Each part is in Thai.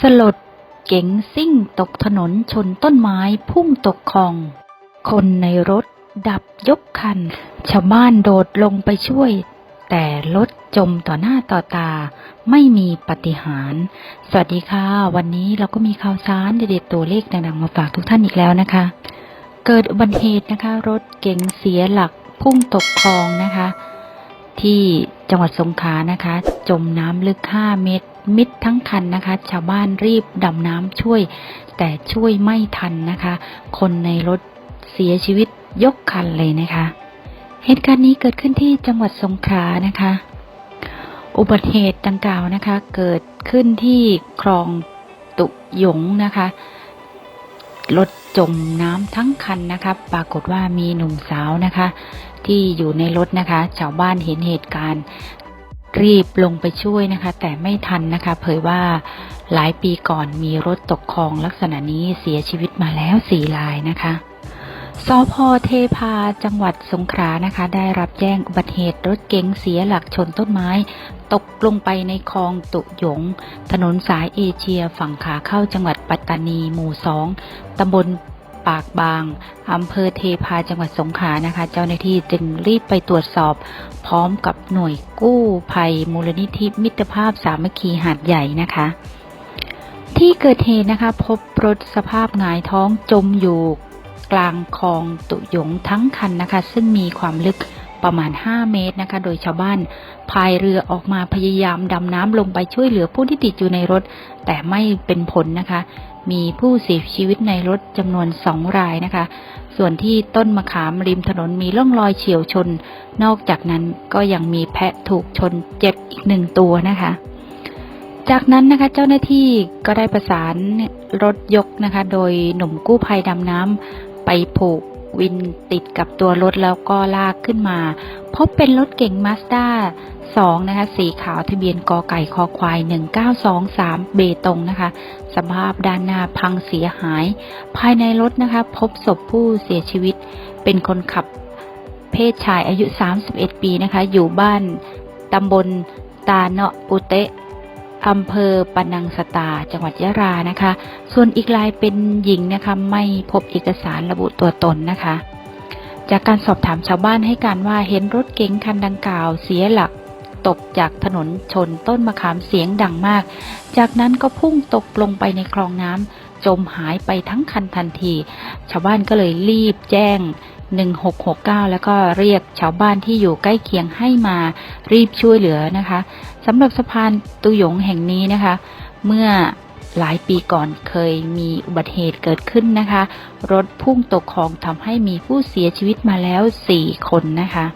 สลด เก๋งซิ่งตกถนนชนต้นไม้พุ่งตกคลอง คนในรถดับยกคัน ชาวบ้านโดดลงไปช่วย แต่รถจมต่อหน้าต่อตา ไม่มีปาฏิหารย์สวัสดีค่ะ วันนี้เราก็มีข่าวสารเด็ดๆตัวเลขดังๆมาฝากทุกท่านอีกแล้วนะคะ เกิดอุบัติเหตุนะคะ รถเก๋งเสียหลักพุ่งตกคลองนะคะ ที่จังหวัดสงขลานะคะ จมน้ำลึก 5 เมตร มิดทั้งคันนะคะ ชาวบ้านรีบดำน้ำช่วย แต่ช่วยไม่ทันนะคะ คนในรถเสียชีวิตยกคันเลยนะคะ เหตุการณ์นี้เกิดขึ้นที่จังหวัดสงขลานะคะ อุบัติเหตุดังกล่าวนะคะ เกิดขึ้นที่คลองตุยงนะคะรถจมน้ำทั้งคันนะคะ ปรากฏว่ามีหนุ่มสาวนะคะ ที่อยู่ในรถนะคะ ชาวบ้านเห็นเหตุการณ์ รีบลงไปช่วยนะคะ แต่ไม่ทันนะคะ เผยว่าหลายปีก่อนมีรถตกคลองลักษณะนี้เสียชีวิตมาแล้วสี่รายนะคะสพเทพาจังหวัดสงขลานะคะ ได้รับแจ้งอุบัติเหตุรถเก๋งเสียหลักชนต้นไม้ ตกลงไปในคลองตุหยง ถนนสายเอเชียฝั่งขาเข้าจังหวัดปัตตานีหมู่สองตำบล ปากบางอำเภอเทพาจังหวัดสงขลานะคะ เจ้าหน้าที่จึงรีบไปตรวจสอบ พร้อมกับหน่วยกู้ภัยมูลนิธิมิตรภาพสามัคคีหาดใหญ่นะคะ ที่เกิดเหตุนะคะ พบรถสภาพหงายท้องจมอยู่กลางคลองตุยงทั้งคันนะคะ ซึ่งมีความลึกประมาณ 5 เมตรนะคะ โดยชาวบ้านพายเรือออกมาพยายามดำน้ำลงไปช่วยเหลือผู้ที่ติดอยู่ในรถ แต่ไม่เป็นผลนะคะ มีผู้เสียชีวิตในรถจำนวนสองรายนะคะ ส่วนที่ต้นมะขามริมถนนมีร่องรอยเฉียวชน นอกจากนั้นก็ยังมีแพะถูกชนเจ็บอีกหนึ่งตัวนะคะ จากนั้นนะคะเจ้าหน้าที่ก็ได้ประสานรถยกนะคะ โดยหนุ่มกู้ภัยดำน้ำไปผูก วินติดกับตัวรถแล้วก็ลากขึ้นมา พบเป็นรถเก๋งมาสด้า2นะคะสีขาวทะเบียนกอไก่คอควาย 1923 เบตงนะคะ สภาพด้านหน้าพังเสียหาย ภายในรถนะคะ พบศพผู้เสียชีวิต เป็นคนขับเพศชายอายุ 31 ปีนะคะ อยู่บ้านตำบลตาเนาะปุเตะ อำเภอปนังสตา จังหวัดยะรานะคะ ส่วนอีกรายเป็นหญิงนะคะ ไม่พบเอกสารระบุตัวตนนะคะ จากการสอบถามชาวบ้านให้การว่าเห็นรถเก๋งคันดังกล่าวเสียหลักตกจากถนนชนต้นมะขามเสียงดังมาก จากนั้นก็พุ่งตกลงไปในคลองน้ำจมหายไปทั้งคันทันที ชาวบ้านก็เลยรีบแจ้ง 1669 แล้วก็เรียกชาวบ้านที่อยู่ใกล้เคียงให้มารีบช่วยเหลือนะคะ สำหรับสะพานตุยงแห่งนี้นะคะ เมื่อหลายปีก่อนเคยมีอุบัติเหตุเกิดขึ้นนะคะ รถพุ่งตกคลองทำให้มีผู้เสียชีวิตมาแล้ว 4 คนนะคะ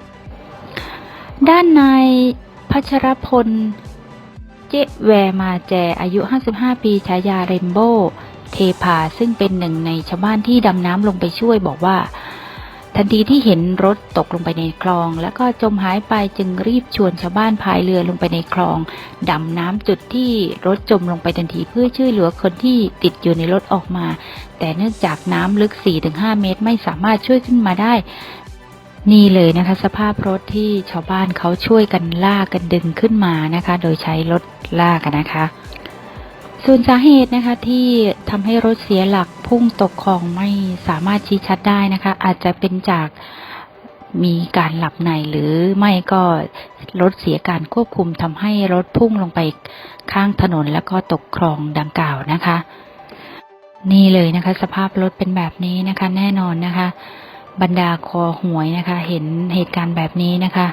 ด้านนายพัชรพล เจแวมาแจอายุ 55 ปีฉายาเรมโบ เทพาซึ่งเป็นหนึ่งในชาวบ้านที่ดำน้ำลงไปช่วยบอกว่า ทันทีที่เห็นรถตกลงไปในคลอง แล้วก็จมหายไปจึงรีบชวนชาวบ้านพายเรือลงไปในคลองดำน้ำจุดที่รถจมลงไปทันทีเพื่อช่วยเหลือคนที่ติดอยู่ในรถออกมา แต่เนื่องจากน้ำลึก 4-5 เมตรไม่สามารถช่วยขึ้นมาได้นี่เลยนะคะ สภาพรถที่ชาวบ้านเขาช่วยกันลากกันดึงขึ้นมานะคะ โดยใช้รถลากกันนะคะ ส่วนสาเหตุนะคะที่ทำให้รถเสียหลักพุ่งตกคลองไม่สามารถชี้ชัดได้นะคะ อาจจะเป็นจากมีการหลับในหรือไม่ก็รถเสียการควบคุมทำให้รถพุ่งลงไปข้างถนนแล้วก็ตกคลองดังกล่าวนะคะ นี่เลยนะคะ สภาพรถเป็นแบบนี้นะคะ แน่นอนนะคะ บรรดาคอหวยนะคะ เห็นเหตุการณ์แบบนี้นะคะ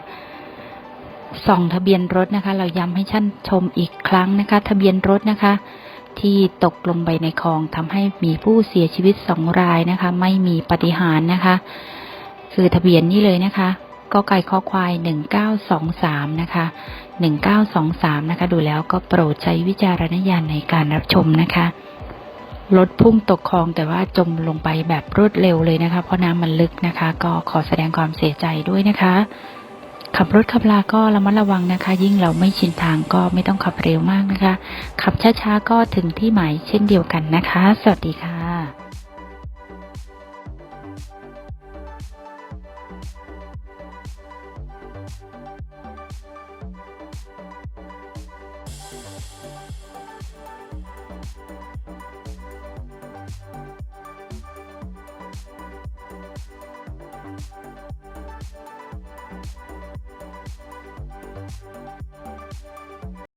ส่องทะเบียนรถนะคะ เราย้ำให้ท่านชมอีกครั้งนะคะ ทะเบียนรถนะคะ ที่ตกลงไปในคลองทำให้มีผู้เสียชีวิตสองรายนะคะ ไม่มีปฏิหารนะคะ คือทะเบียนนี่เลยนะคะก็ไก่ข้อควายหนึ่งเก้าสองสามนะคะหนึ่งเก้าสองสามนะคะ ดูแล้วก็โปรดใช้วิจารณญาณในการรับชมนะคะ รถพุ่งตกคลองแต่ว่าจมลงไปแบบรวดเร็วเลยนะคะ เพราะน้ำมันลึกนะคะ ก็ขอแสดงความเสียใจด้วยนะคะ ขับรถขับลาก็ระมัดระวังนะคะ ยิ่งเราไม่ชินทางก็ไม่ต้องขับเร็วมากนะคะ ขับช้าๆก็ถึงที่หมายเช่นเดียวกันนะคะ สวัสดีค่ะ